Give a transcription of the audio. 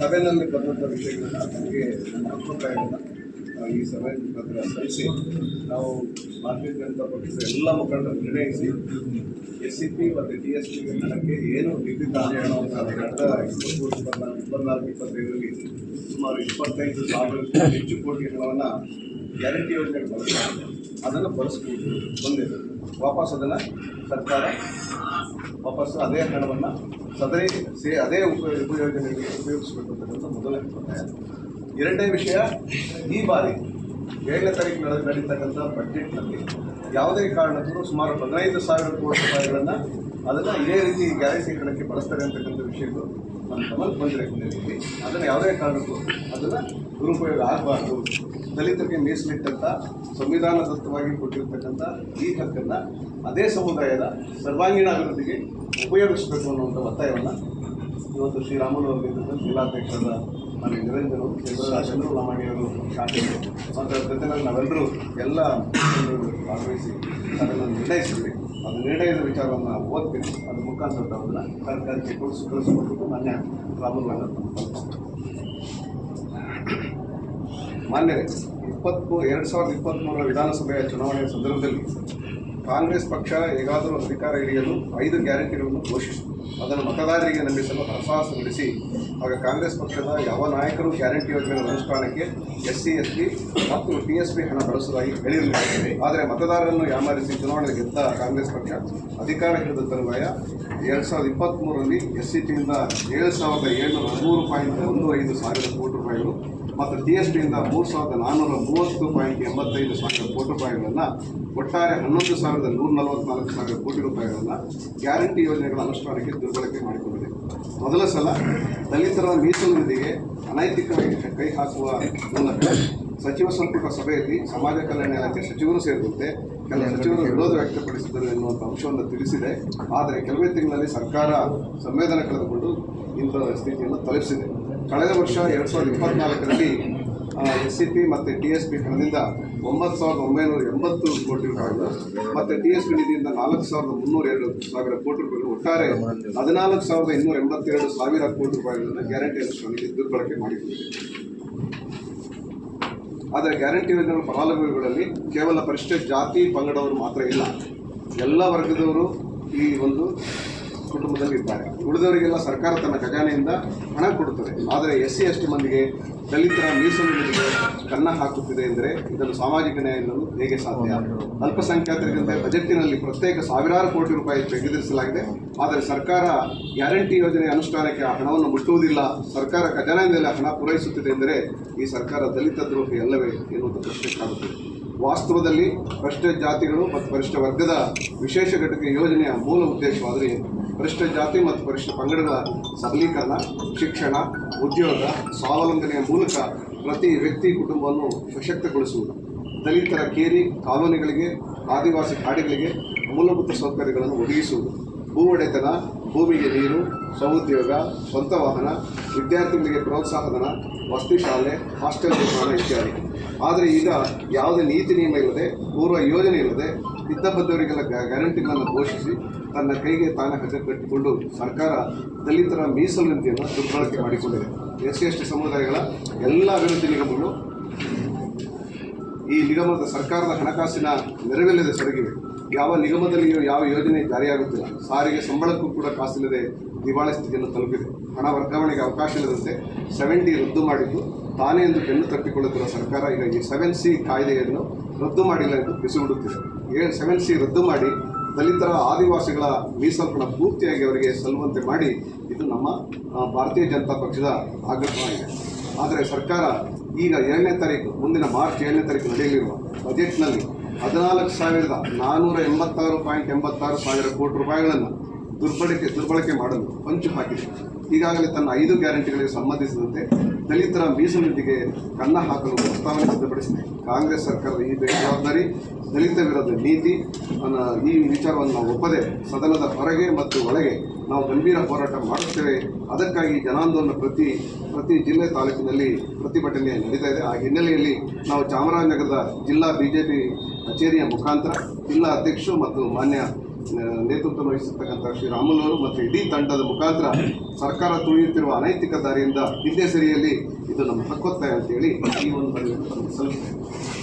ಸಭೆಯಲ್ಲಿ ಬಂದಂಥ ವಿಷಯಗಳನ್ನ ನಮಗೆ ಅಭಿಪ್ರಾಯಗಳನ್ನ ಈ ಸಭೆ ಮುಖಾಂತರ ಸಲ್ಲಿಸಿ, ನಾವು ಭಾರತೀಯ ಜನತಾ ಪಕ್ಷದ ಎಲ್ಲ ಮುಖಂಡರು ನಿರ್ಣಯಿಸಿ ಎಸ್ ಸಿ ಪಿ ಮತ್ತು ಟಿ ಎಸ್ ಪಿ ಹಣಕ್ಕೆ ಏನು ವಿದ್ಯುತ್ ಹಣವನ್ನು ಕಳೆದ ಇಪ್ಪತ್ತ್ಮೂರು ಇಪ್ಪತ್ನಾಲ್ಕು ಇಪ್ಪತ್ನಾಲ್ಕು, ಇಪ್ಪತ್ತೈದರಲ್ಲಿ ಸುಮಾರು ಇಪ್ಪತ್ತೈದು ಸಾವಿರಕ್ಕೂ ಹೆಚ್ಚು ಕೋಟಿ ಹಣವನ್ನು ಗ್ಯಾರಂಟಿ ಯೋಜನೆ ಬಳಸ್ತಾರೆ. ಅದನ್ನು ಬಳಸ್ಬೋದು ಬಂದಿದೆ. ವಾಪಸ್ ಅದನ್ನು ಸರ್ಕಾರ ವಾಪಸ್ ಅದೇ ಹಣವನ್ನು ಸದರಿ ಸೇ ಅದೇ ಉಪಯೋಗ ಉಪಯೋಜನೆಗೆ ಉಪಯೋಗಿಸಬೇಕು ಮೊದಲ ಅಭಿಪ್ರಾಯ ಎರಡನೇ ವಿಷಯ, ಈ ಬಾರಿ ಏಳನೇ ತಾರೀಕು ನಡೆ, ನಡೀತಕ್ಕಂಥ ಬಜೆಟ್ನಲ್ಲಿ ಯಾವುದೇ ಕಾರಣಕ್ಕೂ ಸುಮಾರು ಹದಿನೈದು ಸಾವಿರ ಕೋಟಿ ರೂಪಾಯಿಗಳನ್ನು ಅದನ್ನು ಇದೇ ರೀತಿ ಗ್ಯಾರಂಟಿ ಹಣಕ್ಕೆ ಬಳಸ್ತಾರೆ ಅಂತಕ್ಕಂಥ ವಿಷಯಗಳು ನಮ್ಮ ಗಮನಕ್ಕೆ ಬಂದಿರೋ ಹಿನ್ನೆಲೆಯಲ್ಲಿ ಅದನ್ನು ಯಾವುದೇ ಕಾರಣಕ್ಕೂ ಅದನ್ನು ದುರುಪಯೋಗ ಆಗಬಾರ್ದು. ದಲಿತರಿಗೆ ಮೀಸಲಿಟ್ಟಂಥ ಸಂವಿಧಾನದತ್ತವಾಗಿ ಕೊಟ್ಟಿರ್ತಕ್ಕಂಥ ಈ ಹಕ್ಕನ್ನು ಅದೇ ಸಮುದಾಯದ ಸರ್ವಾಂಗೀಣ ಅಭಿವೃದ್ಧಿಗೆ ಉಪಯೋಗಿಸಬೇಕು ಅನ್ನುವಂಥ ಒತ್ತಾಯವನ್ನು ಇವತ್ತು ಶ್ರೀರಾಮುಲು ಅವರ ಜಿಲ್ಲಾಧ್ಯಕ್ಷರ ಮನೆ ನಿರಂಜನರು ಅವರು ಚಂದ್ರ ಲಮಾಣಿಯವರು ಶಾಸಕರು, ಮತ್ತು ಜೊತೆನಲ್ಲಿ ನಾವೆಲ್ಲರೂ ಎಲ್ಲ ಭಾಗವಹಿಸಿ ಅದನ್ನು ನಿರ್ಣಯಿಸಿದ್ವಿ. ಅದು ನಿರ್ಣಯದ ವಿಚಾರವನ್ನು ಓದ್ತೀನಿ ಅದ್ರ ಮುಖಾಂತರ ಅದನ್ನು ಸರ್ಕಾರಕ್ಕೆ ಕೊಡಿಸಿ ಕಳಿಸಿಕೊಟ್ಟು ಮಾನ್ಯ ರಾಮುಲು ನಗರ ಮಾನ್ಯರೇ ಇಪ್ಪತ್ಮೂ ಎರಡು ಸಾವಿರದ ಇಪ್ಪತ್ತ್ಮೂರರ ವಿಧಾನಸಭೆಯ ಚುನಾವಣೆಯ ಸಂದರ್ಭದಲ್ಲಿ ಕಾಂಗ್ರೆಸ್ ಪಕ್ಷ ಹೇಗಾದರೂ ಅಧಿಕಾರ ಹಿಡಿಯಲು ಐದು ಗ್ಯಾರಂಟಿಗಳನ್ನು ಘೋಷಿಸಿತು. ಅದನ್ನು ಮತದಾರರಿಗೆ ನಂಬಿಸಲು ಹರಸಾಹಸ ನಡೆಸಿ, ಆಗ ಕಾಂಗ್ರೆಸ್ ಪಕ್ಷದ ಯಾವ ನಾಯಕರು ಗ್ಯಾರಂಟಿ ಯೋಜನೆಗಳ ಅನುಷ್ಠಾನಕ್ಕೆ ಎಸ್ ಸಿ ಎಸ್ ಪಿ ಮತ್ತು ಪಿ ಎಸ್ ಪಿ ಹಣ ಬಳಸುವುದಾಗಿ ಹೇಳಿರಲಿಲ್ಲ ಆದರೆ ಮತದಾರರನ್ನು ಯಾಮಾರಿಸಿ ಚುನಾವಣೆ ಗೆದ್ದ ಕಾಂಗ್ರೆಸ್ ಪಕ್ಷ ಅಧಿಕಾರ ಹಿಡಿದ ತರುವಾಯ ಎರಡು ಸಾವಿರದ ಇಪ್ಪತ್ತ್ಮೂರರಲ್ಲಿ ಎಸ್ ಸಿ ಟಿಯಿಂದ ಏಳು ಸಾವಿರದ ಏಳ್ನೂರ ಹದಿಮೂರು ಪಾಯಿಂಟ್ ಒಂದು ಐದು ಸಾವಿರ ಕೋಟಿ ರೂಪಾಯಿಗಳು ಮತ್ತು ಜಿ ಎಸ್ ಟಿಯಿಂದ ಮೂರು ಸಾವಿರದ ನಾನ್ನೂರ ಮೂವತ್ತು ಪಾಯಿಂಟ್ ಎಂಬತ್ತೈದು ಸಾವಿರ ಕೋಟಿ ರೂಪಾಯಿಗಳನ್ನು ಒಟ್ಟಾರೆ ಹನ್ನೊಂದು ಸಾವಿರದ ನೂರ ನಲವತ್ನಾಲ್ಕು ಸಾವಿರ ಕೋಟಿ ರೂಪಾಯಿಗಳನ್ನು ಗ್ಯಾರಂಟಿ ಯೋಜನೆಗಳ ಅನುಷ್ಠಾನಕ್ಕೆ ದುರ್ಬಳಕೆ ಮಾಡಿಕೊಂಡಿದೆ. ಮೊದಲ ಸಲ ದಲಿತರ ಮೀಸಲು ನಿಧಿಗೆ ಅನೈತಿಕವಾಗಿ ಕೈ ಹಾಕುವ ಮೂಲಕ ಸಚಿವ ಸಂಪುಟ ಸಭೆಯಲ್ಲಿ ಸಮಾಜ ಕಲ್ಯಾಣ ಇಲಾಖೆ ಸಚಿವರು ಸೇರಿದಂತೆ ಕೆಲ ಸಚಿವರು ವಿರೋಧ ವ್ಯಕ್ತಪಡಿಸಿದರು ಎನ್ನುವಂಥ ಅಂಶವನ್ನು ತಿಳಿಸಿದೆ. ಆದರೆ ಕೆಲವೇ ತಿಂಗಳಲ್ಲಿ ಸರ್ಕಾರ ಸಂವೇದನೆ ಕಳೆದುಕೊಂಡು ಇಂಥ ಸ್ಥಿತಿಯನ್ನು ತಲುಪಿಸಿದೆ. ಕಳೆದ ವರ್ಷ ಎರಡು ಸಾವಿರದ ಇಪ್ಪತ್ನಾಲ್ಕರಲ್ಲಿ ಎಸ್ ಸಿ ಪಿ ಮತ್ತು ಟಿ ಎಸ್ ಪಿ ಹಣದಿಂದ ಒಂಬತ್ತು ಸಾವಿರದ ಒಂಬೈನೂರ ಎಂಬತ್ತು ಕೋಟಿ ರೂಪಾಯಿಗಳು ಮತ್ತು ಟಿ ಎಸ್ ಪಿ ನಿಧಿಯಿಂದ ನಾಲ್ಕು ಸಾವಿರದ ಮುನ್ನೂರ ಎರಡು ಸಾವಿರ ಕೋಟಿ ರೂಪಾಯಿಗಳು ಒಟ್ಟಾರೆ ಹದಿನಾಲ್ಕು ಸಾವಿರದ ಇನ್ನೂರ ಎಂಬತ್ತೆರಡು ಸಾವಿರ ಕೋಟಿ ರೂಪಾಯಿಗಳನ್ನು ಗ್ಯಾರಂಟಿ ಅನುಷ್ಠಾನಕ್ಕೆ ದುರ್ಬಳಕೆ ಮಾಡಿಕೊಂಡಿದೆ ಆದರೆ ಗ್ಯಾರಂಟಿ ಯೋಜನೆಗಳ ಫಲಾನುಭವಿಗಳಲ್ಲಿ ಕೇವಲ ಪರಿಷ್ಠ ಜಾತಿ, ಪಂಗಡವರು ಮಾತ್ರ ಇಲ್ಲ. ಎಲ್ಲ ವರ್ಗದವರು ಈ ಒಂದು ಕುಟುಂಬದಲ್ಲಿ ಇದ್ದಾರೆ ಉಳಿದವರಿಗೆಲ್ಲ ಸರ್ಕಾರ ತನ್ನ ಖಜಾನೆಯಿಂದ ಹಣ ಕೊಡುತ್ತದೆ. ಆದರೆ ಎಸ್ ಸಿ, ಎಸ್ ಟಿ ಮಂದಿಗೆ ದಲಿತರ ಮೀಸಲು ನಿಧಿಗೆ ಕನ್ನ ಹಾಕುತ್ತಿದೆ ಎಂದರೆ ಇದನ್ನು ಸಾಮಾಜಿಕ ನ್ಯಾಯ ಎನ್ನಲು ಹೇಗೆ ಸಾಧ್ಯ? ಅಲ್ಪಸಂಖ್ಯಾತರಿಗಿಂತ ಬಜೆಟ್ನಲ್ಲಿ ಪ್ರತ್ಯೇಕ ಸಾವಿರಾರು ಕೋಟಿ ರೂಪಾಯಿ ತೆಗೆದಿರಿಸಲಾಗಿದೆ ಆದರೆ ಸರ್ಕಾರ ಗ್ಯಾರಂಟಿ ಯೋಜನೆ ಅನುಷ್ಠಾನಕ್ಕೆ ಆ ಹಣವನ್ನು ಮುಟ್ಟುವುದಿಲ್ಲ. ಸರ್ಕಾರ ಖಜಾನೆಯಿಂದಲೇ ಹಣ ಪೂರೈಸುತ್ತಿದೆ ಎಂದರೆ ಈ ಸರ್ಕಾರ ದಲಿತ ದ್ರೋಹಿ ಅಲ್ಲವೇ ಎನ್ನುವುದು ಪ್ರಶ್ನೆ ಕಾಡುತ್ತದೆ. ವಾಸ್ತವದಲ್ಲಿ ಪರಿಷ್ಠ ಜಾತಿಗಳು ಮತ್ತು ಪರಿಷ್ಠ ವರ್ಗದ ವಿಶೇಷ ಘಟಕ ಯೋಜನೆಯ ಮೂಲ ಉದ್ದೇಶವಾದರೆ ಪರಿಷ್ಠ ಜಾತಿ ಮತ್ತು ಪರಿಷ್ಠ ಪಂಗಡಗಳ ಸಬಲೀಕರಣ, ಶಿಕ್ಷಣ, ಉದ್ಯೋಗ, ಸ್ವಾವಲಂಬನೆಯ ಮೂಲಕ ಪ್ರತಿ ವ್ಯಕ್ತಿ ಕುಟುಂಬವನ್ನು ಸಶಕ್ತಗೊಳಿಸುವುದು. ದಲಿತರ ಕೇರಿ ಕಾಲೋನಿಗಳಿಗೆ, ಆದಿವಾಸಿ ಕಾಡಿಗಳಿಗೆ ಮೂಲಭೂತ ಸೌಕರ್ಯಗಳನ್ನು ಒದಗಿಸುವುದು. ಭೂ ಒಡೆತನ ಭೂಮಿಗೆ ನೀರು ಸ್ವಉದ್ಯೋಗ ಸ್ವಂತ ವಾಹನ, ವಿದ್ಯಾರ್ಥಿಗಳಿಗೆ ಪ್ರೋತ್ಸಾಹಧನ, ವಸತಿ ಶಾಲೆ, ಹಾಸ್ಟೆಲ್ ನಿರ್ಮಾಣ ಇತ್ಯಾದಿ. ಆದರೆ ಈಗ ಯಾವುದೇ ನೀತಿ ನಿಯಮ ಇಲ್ಲದೆ, ಪೂರ್ವ ಯೋಜನೆ ಇಲ್ಲದೆ ಇದ್ದಬದ್ದವರಿಗೆಲ್ಲ ಗ್ಯಾ- ಗ್ಯಾರಂಟಿಗಳನ್ನು ಘೋಷಿಸಿ ತನ್ನ ಕೈಗೆ ತಾನೇ ಹಗ್ಗ ಕಟ್ಟಿಕೊಂಡು ಸರ್ಕಾರ ದಲಿತರ ಮೀಸಲು ನಿಧಿಯನ್ನು ದುರ್ಬಳಕೆ ಮಾಡಿಕೊಂಡಿದೆ. ಎಸ್ ಸಿ ಎಸ್ ಟಿ ಸಮುದಾಯಗಳ ಎಲ್ಲ ಅಭಿವೃದ್ಧಿ ನಿಗಮಗಳು ಈ ನಿಗಮದ ಸರ್ಕಾರದ ಹಣಕಾಸಿನ ನೆರವಿಲ್ಲದೆ ಸೊರಗಿವೆ ಯಾವ ನಿಗಮದಲ್ಲಿಯೂ ಯಾವ ಯೋಜನೆ ಜಾರಿಯಾಗುತ್ತಿಲ್ಲ. ಸಾರಿಗೆ ಸಂಬಳಕ್ಕೂ ಕೂಡ ಕಾಸಿಲ್ಲದೆ ದಿವಾಳಿ ಸ್ಥಿತಿಯನ್ನು ತಲುಪಿದೆ. ಹಣ ವರ್ಗಾವಣೆಗೆ ಅವಕಾಶ ಇಲ್ಲದಂತೆ ಸೆವೆನ್ ಡಿ ರದ್ದು ಮಾಡಿದ್ದು ತಾನೇ ಎಂದು ಬೆನ್ನು ತಪ್ಪಿಕೊಳ್ಳುತ್ತಿರುವ ಸರ್ಕಾರ ಈಗ ಈ ಸೆವೆನ್ ಸಿ ಕಾಯ್ದೆಯನ್ನು ರದ್ದು ಮಾಡಿಲ್ಲ ಎಂದು ಬಿಸಿಬಿಡುತ್ತಿದೆ. ಏ ಸೆವೆನ್ ಸಿ ರದ್ದು ಮಾಡಿ ದಲಿತರ ಆದಿವಾಸಿಗಳ ಮೀಸಲ್ಪಣ ಪೂರ್ತಿಯಾಗಿ ಅವರಿಗೆ ಸಲ್ಲುವಂತೆ ಮಾಡಿ ಇದು ನಮ್ಮ ಭಾರತೀಯ ಜನತಾ ಪಕ್ಷದ ಆಗ್ರಹವಾಗಿದೆ. ಆದರೆ ಸರ್ಕಾರ ಈಗ ಏಳನೇ ತಾರೀಕು, ಮುಂದಿನ ಮಾರ್ಚ್ ಏಳನೇ ತಾರೀಕು ನಡೆಯಲಿರುವ ಬಜೆಟ್ನಲ್ಲಿ ಹದಿನಾಲ್ಕು ಸಾವಿರದ ನಾನ್ನೂರ ಎಂಬತ್ತಾರು ಪಾಯಿಂಟ್ ಎಂಬತ್ತಾರು ಸಾವಿರ ಕೋಟಿ ರೂಪಾಯಿಗಳನ್ನು ದುರ್ಬಳಕೆ ದುರ್ಬಳಕೆ ಮಾಡಲು ಹೊಂಚು ಹಾಕಿದೆ. ಈಗಾಗಲೇ ತನ್ನ ಐದು ಗ್ಯಾರಂಟಿಗಳಿಗೆ ಸಂಬಂಧಿಸಿದಂತೆ ದಲಿತರ ಮೀಸಲಿಟ್ಟಿಗೆ ಕನ್ನ ಹಾಕಲು ಪ್ರಸ್ತಾವನೆ ಸಿದ್ಧಪಡಿಸಿದೆ. ಕಾಂಗ್ರೆಸ್ ಸರ್ಕಾರದ ಈ ಬೇಜವಾಬ್ದಾರಿ ದಲಿತ ವಿರೋಧ ನೀತಿ ಈ ವಿಚಾರವನ್ನು ಒಪ್ಪದೆ ಸದನದ ಹೊರಗೆ ಮತ್ತು ಒಳಗೆ ನಾವು ಗಂಭೀರ ಹೋರಾಟ ಮಾಡುತ್ತೇವೆ. ಅದಕ್ಕಾಗಿ ಜನಾಂದೋಲನ ಪ್ರತಿ ಪ್ರತಿ ಜಿಲ್ಲೆ ತಾಲೂಕಿನಲ್ಲಿ ಪ್ರತಿಭಟನೆ ನಡೀತಾ ಇದೆ. ಆ ಹಿನ್ನೆಲೆಯಲ್ಲಿ ನಾವು ಚಾಮರಾಜನಗರದ ಜಿಲ್ಲಾ ಬಿ ಜೆ ಪಿ ಕಚೇರಿಯ ಮುಖಾಂತರ ಜಿಲ್ಲಾ ಅಧ್ಯಕ್ಷರು ಮತ್ತು ಮಾನ್ಯ ನೇತೃತ್ವ ವಹಿಸಿರ್ತಕ್ಕಂಥ ಶ್ರೀ ರಾಮುಲವರು ಮತ್ತು ಇಡೀ ತಂಡದ ಮುಖಾಂತರ ಸರ್ಕಾರ ತುಳಿಯುತ್ತಿರುವ ಅನೈತಿಕ ದಾರಿಯಿಂದ ಹಿಂದೆ ಸರಿಯಲ್ಲಿ ಇದು ನಮ್ಮ ಹಕ್ಕೊತ್ತಾಯ ಅಂತೇಳಿ ಈ ಒಂದು ಸಲ್ಲಿಸ್ತೇನೆ